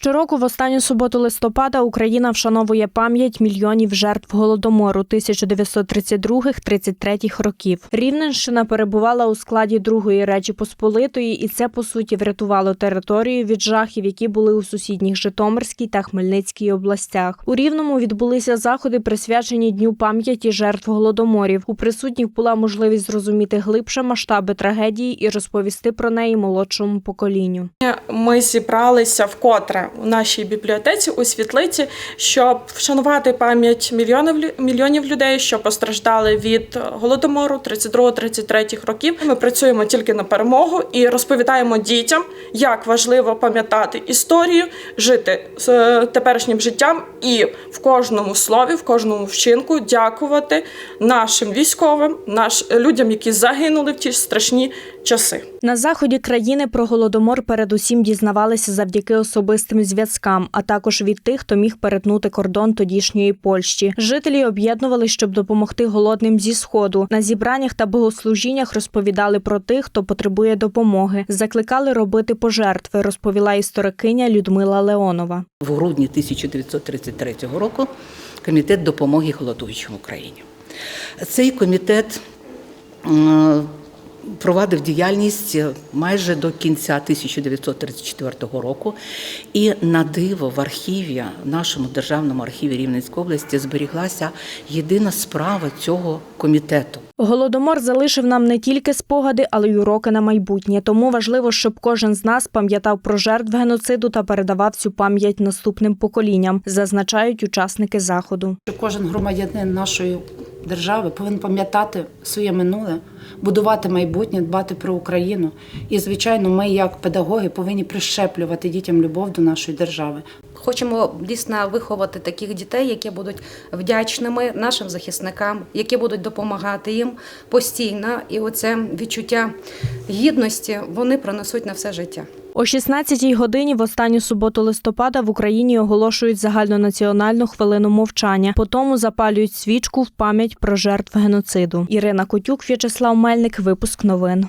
Щороку в останню суботу листопада Україна вшановує пам'ять мільйонів жертв голодомору 1932-33 років. Рівненщина перебувала у складі Другої Речі Посполитої, і це по суті врятувало територію від жахів, які були у сусідніх Житомирській та Хмельницькій областях. У Рівному відбулися заходи, присвячені дню пам'яті жертв голодоморів. У присутніх була можливість зрозуміти глибше масштаби трагедії і розповісти про неї молодшому поколінню. Ми зібралися вкотре у нашій бібліотеці у світлиці, щоб вшанувати пам'ять мільйонів мільйонів людей, що постраждали від голодомору 32-33 років. Ми працюємо тільки на перемогу і розповідаємо дітям, як важливо пам'ятати історію, жити е, теперішнім життям і в кожному слові, в кожному вчинку дякувати нашим військовим, наш людям, які загинули в ті страшні часи. На заході країни про голодомор передусім дізнавалися завдяки особистим зв'язкам, а також від тих, хто міг перетнути кордон тодішньої Польщі. Жителі об'єднували, щоб допомогти голодним зі сходу. На зібраннях та богослужіннях розповідали про тих, хто потребує допомоги. Закликали робити пожертви, розповіла історикиня Людмила Леонова. В грудні 1933 року комітет допомоги голодуючим Україні. Цей комітет провадив діяльність майже до кінця 1934 року, і на диво в архіві, в нашому державному архіві Рівненської області зберіглася єдина справа цього комітету. Голодомор залишив нам не тільки спогади, але й уроки на майбутнє. Тому важливо, щоб кожен з нас пам'ятав про жертв геноциду та передавав цю пам'ять наступним поколінням, зазначають учасники заходу. кожен громадянин нашої держави повинен пам'ятати своє минуле, будувати майбутнє, дбати про Україну. І, звичайно, ми, як педагоги, повинні прищеплювати дітям любов до нашої держави. Хочемо дійсно виховати таких дітей, які будуть вдячними нашим захисникам, які будуть допомагати їм постійно. І оце відчуття гідності вони пронесуть на все життя. О 16-й годині в останню суботу листопада в Україні оголошують загальнонаціональну хвилину мовчання. Потому запалюють свічку в пам'ять про жертв геноциду. Ірина Котюк, В'ячеслав Мельник. Випуск новин.